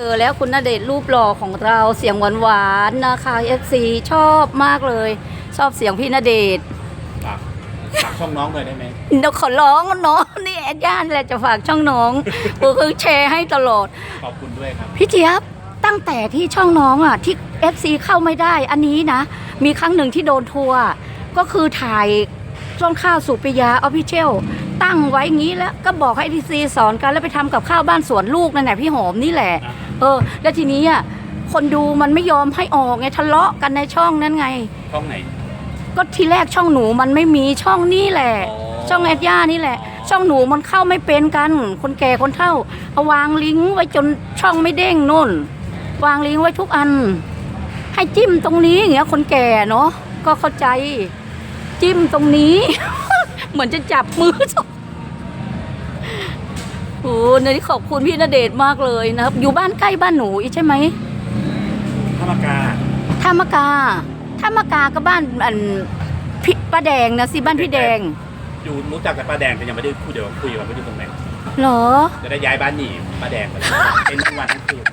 เจอแล้วคุณณเดชน์รูปหล่อของเราเสียงหวานๆนะคะ FC ชอบมากเลย ชอบเสียงพี่ณเดชน์ฝากฝากช่องน้องเลยได้ไหมเดี๋ยวขอร้องเนาะนี่แอดย่านแหละจะฝากช่องน้องกูคือแชร์ให้ตลอด ขอบคุณด้วยครับ พี่เจี๊ยบตั้งแต่ที่ช่องน้องอะที่ FC เข้าไม่ได้อันนี้นะ มีครั้งหนึ่งที่โดนทัวร์ก็คือถ่ายต้นข้าวสุปิยาออฟฟิเชียลตั้งไว้งี้แล้วก็บอกให้ดีซีสอนกันแล้วไปทำกับข้าวบ้านสวนลูกนั่นแหละพี่หอมนี่แหละ อ่า เออ แล้วทีนี้อะคนดูมันไม่ยอมให้ออกไงทะเลาะกันในช่องนั้นไง ช่องไหน ก็ทีแรกช่องหนูมันไม่มีช่องนี่แหละ อ๋อ ช่องแอดย่านี่แหละอ๋อช่องหนูมันเข้าไม่เป็นกัน คนแก่คนเฒ่าเอาวางลิงก์ไว้จนช่องไม่เด้งนู่น วางลิงก์ไว้ทุกอัน ให้จิ้มตรงนี้อย่างเงี้ย คนแก่เนาะก็เข้าใจ จิ้มตรงนี้ เหมือนจะจับมือ โอ้ในที่ขอบคุณพี่ณเดชน์มากเลยนะครับ อยู่บ้านใกล้บ้านหนูอีกใช่ไหมธรรมกาท่ามะกาท่ามะกาก็บ้านอันพี่ป้าแดงนะสิบ้านพี่แดงอยู่รู้จักแต่ป้าแดงแต่ยังไม่ได้คุยเดี๋ยวคุยกันไม่ได้ตรงไหนเหรอ จะได้ย้ายบ้านหนีป้าแดงไปเลยเป็นทั้งวันทั้งคืน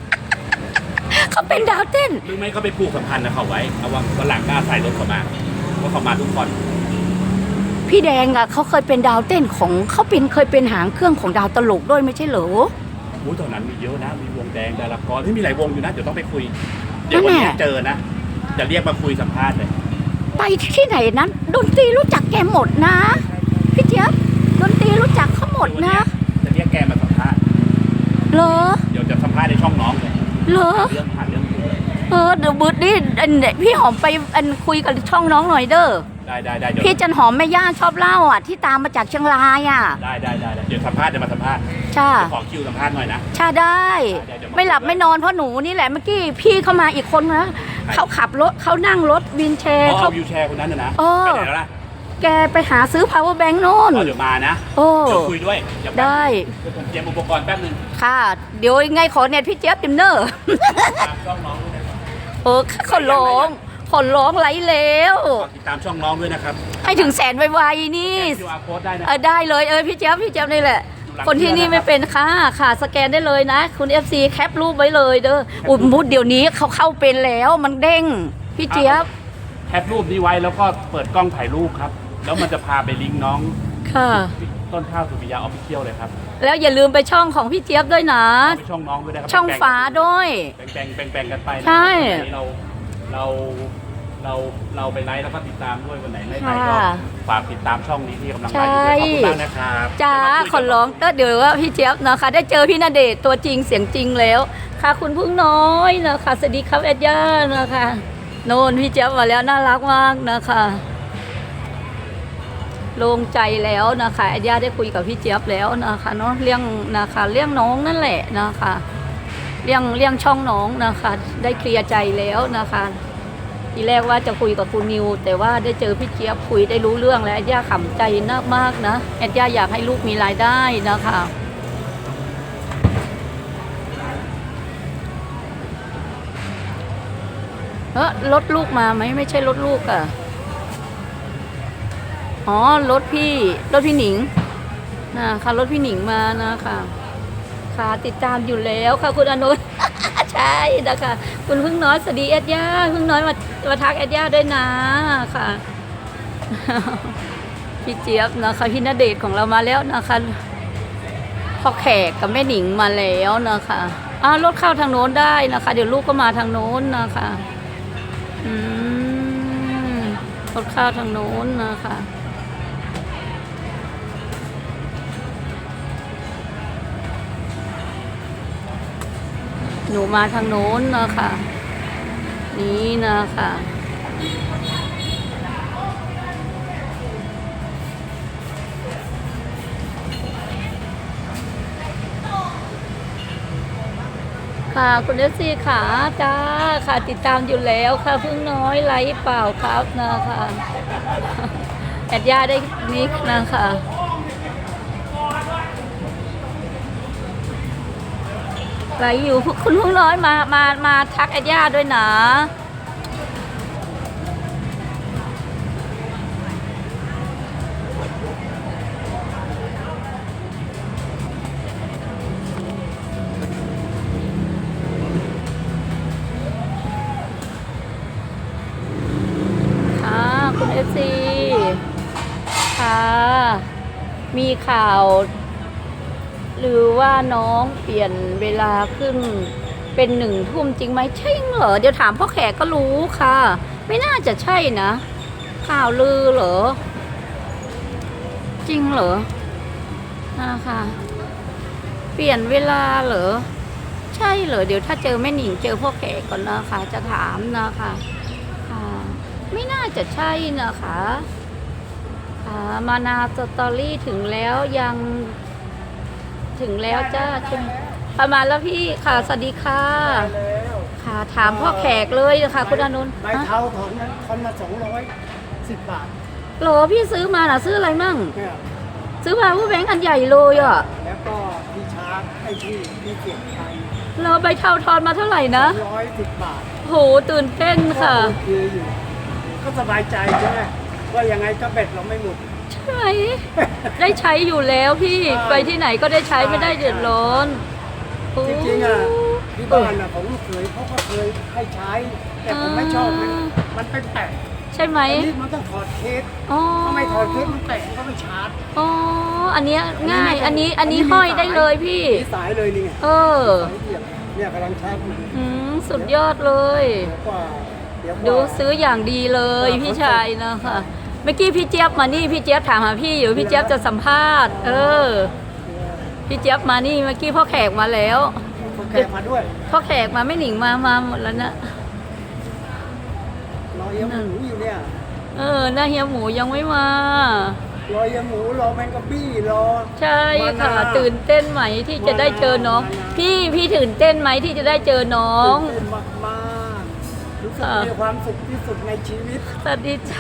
เขาเป็นดาวเต้นหรือไม่ก็ไปผูกสัมพันธ์นะเขาไว้เอาว่าวันหลังก็อาศัยรถเขามาเพราะเขามาทุกคน พี่แดงอะเขาเคยเป็นดาวเต้นของเขาเป็นเคยเป็นหางเครื่องของดาวตลกด้วยไม่ใช่เหรออู้ตอนนั้นมีเยอะนะ มีวงแดงดารากรที่มีหลายวงอยู่นะ เดี๋ยวต้องไปคุย เดี๋ยววันนี้นั่นแหละเจอนะ จะเรียกมาคุยสัมภาษณ์เลย ไปที่ไหนนั้นดนตรีรู้จักแกหมดนะ พี่เจี๊ยบดนตรีรู้จักเขาหมดเดี๋ยววันนะเนี้ยจะเรียกแกมาสัมภาษณ์ เหรอ เดี๋ยวจะสัมภาษณ์ในช่องน้องเลยเหรอ เรื่องผ่านเรื่องคุยเออเดี๋ยวบืดนี่อันเนี่ยพี่หอมไปอันคุยกับช่องน้องหน่อยเด้อ ได้ได้ได้เดี๋ยวพี่จันหอมแม่ย่าชอบเล่าอะ ที่ตามมาจากเชียงรายอะได้ได้ได้ได้เดี๋ยวสัมภาษณ์เดี๋ยวมาสัมภาษณ์ใช่เดี๋ยวขอคิวสัมภาษณ์หน่อยนะใช่ได้เดี๋ยวเดี๋ยวมาไม่หลับไม่นอนเพราะหนูนี่แหละเมื่อกี้พี่เข้ามาอีกคนนะเขาขับรถเขานั่งรถวินแชเพร์ราะเขา เอาวิวแชร์คนนั้นนะนะเออ ไปไหนแล้วล่ะแกไปหาซื้อ power bank โน่นเอาเดี๋ยวมานะโอ้ เดี๋ยวคุยด้วยเดี๋ยวได้ เดี๋ยวผมเตรียมอุปกรณ์แป๊บนึงค่ะ เดี๋ยวยังไงขอเน็ตพี่เจี๊ยบติมเนอร์ตามช่องน้องด้วยนะครับเออขอร้อง ขอร้องไหลแล้วฝากติดตามช่องน้องด้วยนะครับให้ถึงแสนไวๆนี่ คิวอาร์โค้ดได้นะ เออได้เลยเออพี่เจี๊ยบพี่เจี๊ยบนี่แหละคนที่นี่ไม่เป็นค่ะค่ะสแกนได้เลยนะ คุณ FC แคปรูปไว้เลยเด้ออุดมุดเดี๋ยวนี้เขาเข้าเป็นแล้วมันเด้ง พี่เจี๊ยบ แคปรูปนี้ไว้แล้วก็เปิดกล้องถ่ายรูปครับ แล้วมันจะพาไปลิงก์น้องค่ะ ต้นข้าวสุริยาออฟฟิเชียลเลยครับแล้วอย่าลืมไปช่องของพี่เจี๊ยบด้วยนะเอาไปช่องน้องด้วยนะครับช่องฟ้าด้วย แบ่งๆแบ่งๆแบ่งๆกันไปนะใช่ วันนี้เราเรา เราเราไปไลฟ์แล้วก็ติดตามด้วยวันไหนไม่ไปก็ค่ะฝากติดตาม ช่องนี้ที่กำลังไลฟ์อยู่ด้วยขอบคุณมากนะครับจ้าเดี๋ยวมคุยขอร้องก็เดี๋ยวว่าพี่เจี๊ยบนะคะ ได้เจอพี่ณเดชน์ตัวจริงเสียงจริงแล้ว ค่ะคุณพึ่งน้อยนะคะสวัสดีครับแอดย่านะคะโน่นพี่เจี๊ยบมาแล้วน่ารักมากนะคะโล่งใจแล้วนะคะแอดย่าได้คุยกับพี่เจี๊ยบแล้วนะคะเนาะเรื่องนะคะเรื่องน้องนั่นแหละนะคะ เรื่องเรื่องช่องน้องนะคะ ได้เคลียร์ใจแล้วนะคะ ทีแรกว่าจะคุยกับคุณนิว แต่ว่าได้เจอพี่เจี๊ยบคุยได้รู้เรื่องแล้วแอดย่าขำใจมากมากนะแอดย่าอยากให้ลูกมีรายได้นะคะเออรถลูกมาไหมไม่ใช่รถลูกอะอ๋อรถพี่รถพี่หนิงนะคะรถพี่หนิงมานะคะค่ะติดตามอยู่แล้วค่ะคุณอนุช ใช่นะคะคุณพึ่งน้อยสวัสดีแอดย่าพึ่งน้อยมามาทักแอดย่าด้วยนะค่ะ พี่เจี๊ยบนะคะพี่ณเดชของเรามาแล้วนะคะพ่อแขกกับแม่หนิงมาแล้วนะคะอ้าวรถเข้าทางโน้นได้นะคะ เดี๋ยวลูกก็มาทางโน้นนะคะอืมรถเข้าทางโน้นนะคะ หนูมาทางโน้นนะคะนี่นะคะค่ะคุณเอฟซีขาจ้าค่ะติดตามอยู่แล้วค่ะเพิ่งน้อยไลฟ์เปล่าครับนะคะแอดย่าได้นิกนะคะ ไปอยู่คุณลูกน้อยมามามาทักไอ้ย่าด้วยนะค่ะ มีข่าว หรือว่าน้องเปลี่ยนเวลาขึ้นเป็นหนึ่งทุ่มจริงไหมใช่เหรอเดี๋ยวถามพ่อแขกก็รู้ค่ะ ไม่น่าจะใช่นะ ข่าวลือเหรอ จริงเหรอนะคะเปลี่ยนเวลาเหรอ ใช่เหรอเดี๋ยวถ้าเจอแม่หนิงเจอพ่อแขกก่อนนะคะ จะถามนะคะค่ะไม่น่าจะใช่นะคะค่ะมานาสตอรี่ถึงแล้วยัง ถึงแล้วจ้าใช่ไหมประมาณแล้วพี่ค่ะสวัสดีค่ะแล้วค่ะถามพ่อแขกเลยนะคะคุณอนุนท์ใบฮะเทาของนั้นคนละสองร้อยสิบบาทโหลพี่ซื้อมาน่ะซื้ออะไรมั่งเนี่ยซื้อมาผู้แบงค์อันใหญ่เลยอะ แล้วก็ที่ชาร์จไอ้ที่ที่เก็บไปเราใบเทาทอนมาเท่าไหร่นะร้อยสิบบาทโหตื่นเต้นค่ะ ก็โอเคอยู่ก็สบายใจใช่ไหมว่ายังไงก็เบ็ดเราไม่หมด ใช่ไหมได้ใช้อยู่แล้วพี่ใช่ไปที่ไหนก็ได้ใช้ไม่ได้เดือดร้อนโจริงๆอะที่บ้านอะผมเคยเขาก็เคยให้ใช้ แต่ผมไม่ชอบมันมันเป็นแตะใช่ไหมอันนี้มันต้องถอดเคสอ๋อถ้าไม่ถอดเคสมันแตะมันก็ไม่ชาร์จอ๋ออันเนี้ยง่ายอัอันนนี้นี้ไม่อันนี้อันนี้ห้อยมีสายได้เลยพี่มีสายเลยนี่ไงเออสายเดียวเนี่ยกำลังชาร์จอยู่อืมสุดยอดเลยเดี๋ยวกว่าเดี๋ยวกว่าดูซื้ออย่างดีเลยว่าพี่ชายนะคะ เมื่อกี้พี่เจี๊ยบมานี่พี่เจี๊ยบถามหาพี่อยู่พี่เจี๊ยบจะสัมภาษณ์ เออ พี่เจี๊ยบมานี่เมื่อกี้พ่อแขกมาแล้วเขาแขกมาด้วยพ่อแขกมาไม่หนิงมามาหมดแล้วนะรอเยี่ยมหมูอยู่เนี่ยเออหน้าเฮียหมูยังไม่มา รอเยี่ยมหมูรอแมงกะบี้รอ ใช่ค่ะ มานะ ตื่นเต้นไหมที่จะได้เจอน้องมานะพี่พี่ตื่นเต้นไหมที่จะได้เจอน้อง ตื่นเต้นมากมากๆรู้สึกค่ะมีความสุขที่สุดในชีวิต สวัสดีจ้า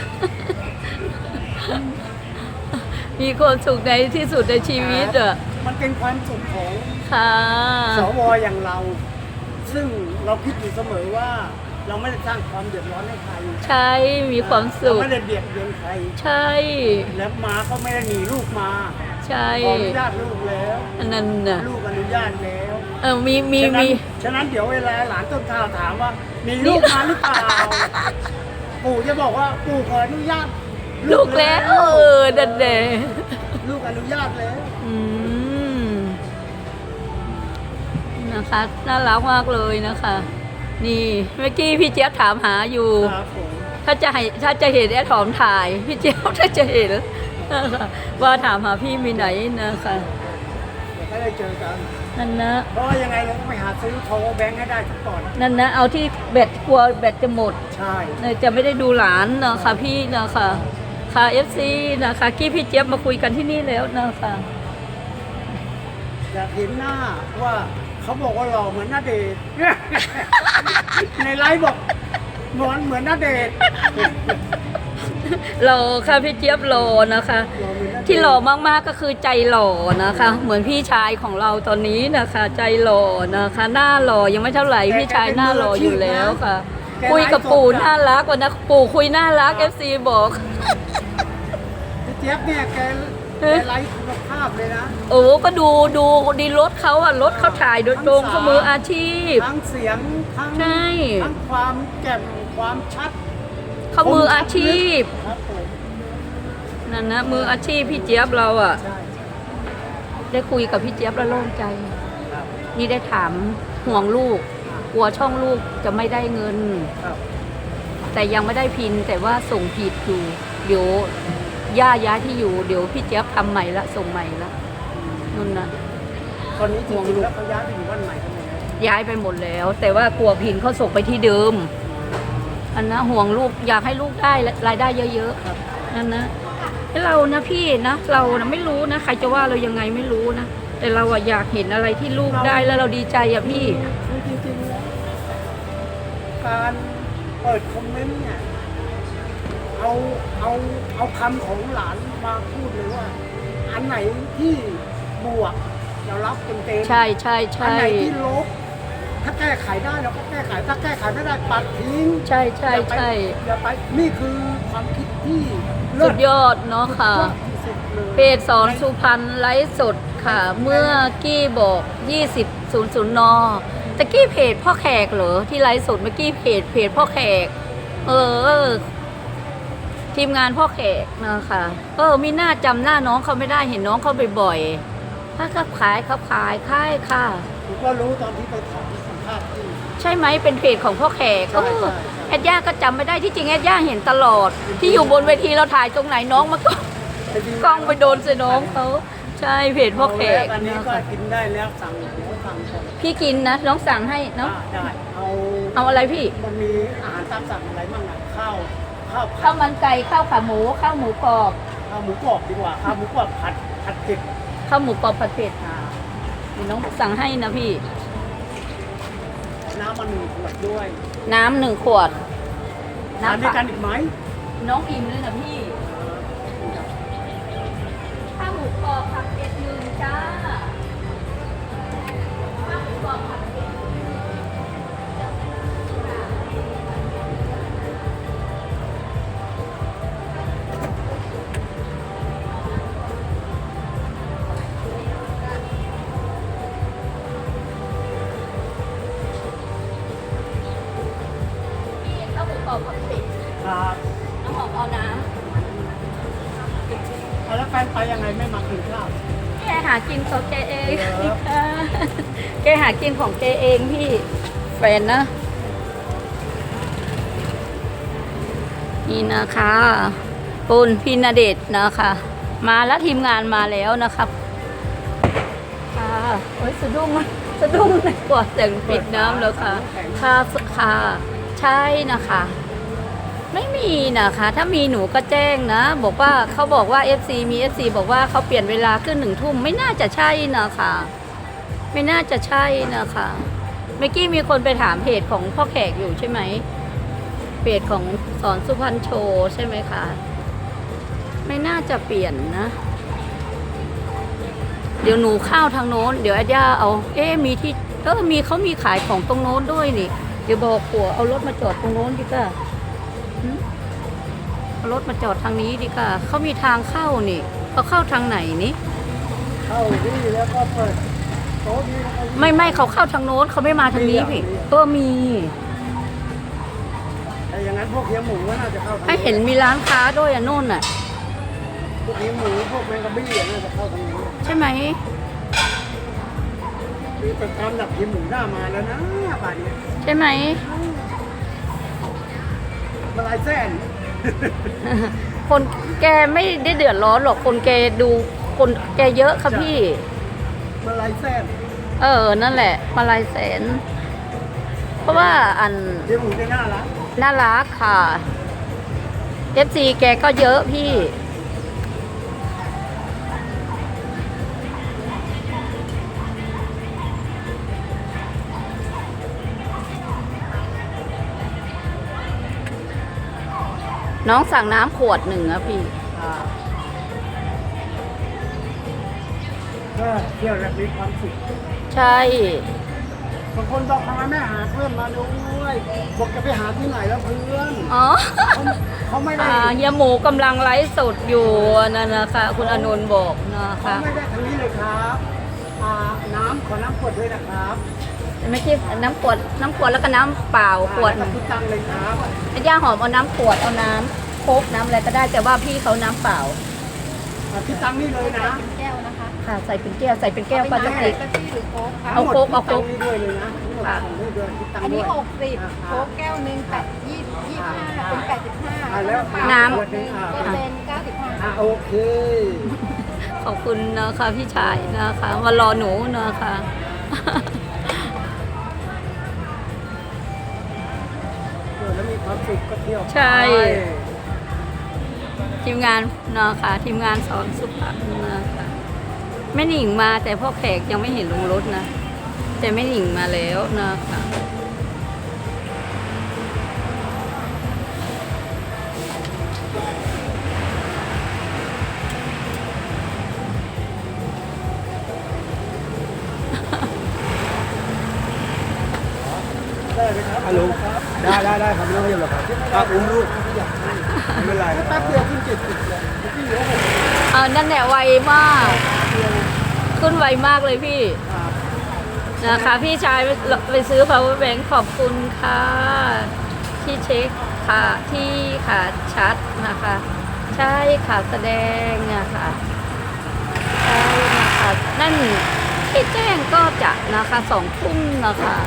มีความสุขในที่สุดในชีวิตอะมันเป็นความสุขของค่ะสวอย่างเรา ซึ่งเราคิดอยู่เสมอว่า เราไม่ได้สร้างความเดือดร้อนให้ใครใช่มีความสุเราขไม่ได้เบียดเบียนใคร ใช่ แล้วมาก็ไม่ได้หนีลูกมาใช่ขออนุญาตลูกแล้วอันนั้นน่ะลูกอนุญาตแล้วเออมีมีฉะนั้นมีฉะนั้นเดี๋ยวเวลาหลานต้นข้าวถามว่า มีลูกมาหรือเปล่าปู่จะบอกว่าปู่ขออนุญาต ลูกแล้ว เออดันเดลูกอนุญาตแล้วอืมนะคะน่ารักมากเลยนะคะ นี่เมื่อกี้พี่เจี๊ยบถามหาอยู่ ครับผมถ้าจะให้ถ้าจะเห็นแอดหอมถ่าย พี่เจี๊ยบถ้าจะเห็นนะคะว่าถามหาพี่มีไหนนะคะเดี๋ยวก็ได้เจอกัน นั่นนะ เพราะว่ายังไงเราต้องไปหาซื้อ power bank ให้ได้สักก่อน นั่นนะ เอาที่แบตกลัวแบตจะหมดใช่เลยจะไม่ได้ดูหลานนะคะพี่นะคะ ค่ะเอฟซีนะคะกี้พี่เจี๊ยบมาคุยกันที่นี่แล้วนะคะ อยากเห็นหน้าว่าเขาบอกว่าหล่อเหมือนหน้าเดชน์ ในไลฟ์บอกเหมือนเหมือนหน้าเดชน์หล่อค่ะพี่เจี๊ยบหล่อนะคะ หล่อเหมือนณเดชน์ที่หล่อมากๆก็คือใจหล่อนะคะ เหมือนพี่ชายของเราตอนนี้นะคะ ใจหล่อนะคะ หน้าหล่อยังไม่เท่าไหร่พี่ชายหน้าหล่ออยู่แล้วค่ะ คุยกับปู่น่ารักกว่านะปู่คุยน่ารักเอฟซีบอกพี่เจี๊ยบเนี่ยแกเอ๊ะแกไลฟ์คุณภาพเลยนะ โอ้ก็ดูดูดีรถเขาอะรถเขาถ่ายโดยตรงเขามืออาชีพ ทั้งเสียงทั้งใช่ ทั้งความแจ่มความชัดเขามืออาชีพครับผมนั่นนะมืออาชีพพี่เจี๊ยบเราอะใช่ได้คุยกับพี่เจี๊ยบแล้วโล่งใจ ครับนี่ได้ถามห่วงลูก กลัวช่องลูกจะไม่ได้เงิน ครับแต่ยังไม่ได้พินแต่ว่าส่งผิดอยู่เดี๋ยว ย่าย้ายที่อยู่เดี๋ยวพี่เจี๊ยบทำใหม่ละส่งใหม่ละนุ่นนะตอนนี้จริงๆแล้วเขาย้ายไปอยู่บ้านใหม่กันเลยนะย้ายไปหมดแล้ว แต่ว่ากลัวพินเขาส่งไปที่เดิม อันนะห่วงลูกอยากให้ลูกได้รายได้เยอะครับๆนั่นนะให้เรานะพี่นะเรานะไม่รู้นะใครจะว่าเรายังไงไม่รู้นะแต่เราอะอยากเห็นอะไรที่ลูกได้แล้วเราดีใจอะพี่ คือจริงๆแล้วการเปิดคอมเมนต์เนี่ย เอาเอาเอาคำของหลานมาพูดเลยว่า อันไหนที่บวกเรารับเต็มเต็มๆใช่ใช่อันใช่ ไหนที่ลบ ถ้าแก้ไขได้เราก็แก้ไขถ้าแก้ไขไม่ได้ปัดทิ้งใช่ใช่อย่าไปใช่อย่าไปนี่คือความคิดที่เลิสุศดยอดเนาะค่ะยอดที่สุดเลย เพจสอนสุพรรณไลฟ์สดค่ะ เมื่อกี้บอก 20 00นตะกี้เพจพ่อแขกเหรอที่ไลฟ์สดเมื่อกี้เพจเพจพ่อแขก เออ ทีมงานพ่อแขกนะคะเออมีหน้าจำหน้าน้องเขาไม่ได้เห็นน้องเขาบ่อยๆถ้าขับขายขับขายค่ายค่ะผมก็รู้ตอนที่ไปถามสัมภาษณ์ที่ใช่ไหมเป็นเพจของพ่อแขกใช่เออใช่แอดย่าก็จำไม่ได้ที่จริงแอดย่าเห็นตลอด ที่อยู่บนเวทีเราถ่ายตรงไหนน้องมาก็ไปดีกล้องไปโดนใส่น้องเขาใช่เพจพ่อแขกอันนี้นะก็คะกินได้แล้วสั่งหมูสั่งก่อนพี่กินนะน้องสั่งให้เนาะได้เอาเอาอะไรพี่มันมีอาหารตามสั่งอะไรบ้างอะข้าว ข้าวผัข้าวดมันไก่ข้าวขาหมูข้าวหมูกรอบข้าวหมูกรอบดีกว่าข้าวหมูกรอบผัดผัดเผ็ดข้าวหมูกรอบผัดเผ็ดเดี๋ยวน้องสั่งให้นะพี่ น้ำมันหนึ่งขวดด้วยน้ำหนึ่งขวดทานด้วยเปกัล่านอีกไหมน้องอิ่มเลยนะพี่ ข้าวหมูกรอบผัดเผ็ดหนึ่งจ้า เองเหรอแกหากินของแกเองพี่แฟนนะ นี่นะคะปุณพินาเดชนะคะ มาแล้วทีมงานมาแล้วนะครับค่ะโอ้ยสะดุ้งสะดุ้งในกว่าเสียงปิดน้ำแล้วค่ะค่ะค่ะใช่นะคะ ไม่มีนะคะ ถ้ามีหนูก็แจ้งนะ บอกว่าเขาบอกว่า FC มี FC บอกว่าเขาเปลี่ยนเวลาขึ้นหนึ่งทุ่มไม่น่าจะใช่นะคะ ไม่น่าจะใช่นะคะเมื่อกี้มีคนไปถามเพจของพ่อแขกอยู่ใช่ไหมเพจของสอนสุพรรณโชว์ใช่ไหมคะ ไม่น่าจะเปลี่ยนนะ เดี๋ยวหนูข้าวทางโน้น เดี๋ยวอาย่าเอา เอ๊มีที่เออมีเขามีขายของตรงโน้นด้วยนี่ เดี๋ยวบอกผัวเอารถมาจอดตรงโน้นดีกว่า รถมาจอดทางนี้ดีกว่าเขามีทางเข้านี่เขาเข้าทางไหนนี่เข้าที่แล้วก็เปิดโต๊ะนี้แล้วก็ไม่ไม่เขาเข้าทางโน้นเขาไม่มาทางนี้พี่เออมี แต่อย่างนั้นพวกเฮียหมูก็น่าจะเข้าทางให้เห็นมีร้านค้าด้วยอะโน่นอะ พวกเฮียหมูพวกแมงกะบี้อะน่าจะเข้าทางนี้ใช่ไหมมีประจำดับเฮียหมูหน้ามาแล้วนะป่านเนี้ยใช่ไหม มาลายแส้น คนแกไม่ได้เดือดร้อนหรอกคนแกดูคนแกเยอะค่ะพี่ มาลายแส้นเออ นั่นแหละมาลายแสน เพราะว่าอันเฮียหมูจะน่ารัก น่ารักค่ะ FC แกก็เยอะพี่ น้องสั่งน้ำขวดหนึ่งอะพี่อ่าก็เที่ยวแล้วมีความสุขใช่ บางคนบอกทำไมไม่หาเพื่อนมาด้วยบอกจะไปหาที่ไหนแล้วเพื่อนอ๋อเขาเขาไม่ได้อ่าเฮียหมูกำลังไลฟ์สดอยู่นั่นนะคะ คุณอานนท์บอกนะเขาคะ ไม่ได้ทางนี้เลยครับอ่าน้ำขอน้ำขวดด้วยนะครับ ไม่ใช่น้ำขวดน้ำขวดแล้วก็น้ำเปล่าขวดอ่าแล้ก็คิดตังค์เลยครับย่าหอมเอาน้ำขวดเอาน้ำโคกน้ำอะไรก็ได้แต่ว่าพี่เขาน้ำเปล่าอ่าคิดตังค์นี่เลยนะแก้วนะคะค่ะใส่เป็นแก้วใส่เป็นแก้วพลาสติกเป๊ปซี่หรือโค้กคะเอาโค้กเอาโค้กคิดตังค์นี่ด้วยเลยนะทั้งหมดค่ะของนี่ด้วยคิดตังอันค์ด้นี้วยหกสิบอ่าโค้กแก้วหนึ่งแปดยี่ยี่ห้าเป็นแปดสิบห้าอ่าแล้วน้ำขวดหนึ่งอ่าก็เป็นเก้าสิบห้าอ่าโอเคขอบคุณนะคะพี่ชายนะคะมารอหนูนะคะ แล้วมีความสุขก็เที่ยวใช่ ทีมงานนะค่ะ ทีมงานสอนสุภาพนะค่ะแม่หนิงมาแต่พ่อแขกยังไม่เห็นลงรถนะ แต่แม่หนิงมาแล้วนะค่ะ ฮัลโหลได้ได้ได้ครับไม่ต้องเรียบหรอกครับครับอุ้มลูกไม่เป็นไรแป๊บเดียวขึ้นเจ็ดสิบเลยพี่เหลือหกเออนั่นแหละไวมาก ขึ้นไวมากเลยพี่ นะคะพี่ชายไปไปซื้อ power bank ขอบคุณค่ะ ที่เช็คค่ะที่ค่ะชัดนะคะ ใช่ค่ะแสดงนะคะใช่นะคะนั่นที่แจ้งก็จะนะคะสองทุ่มนะคะ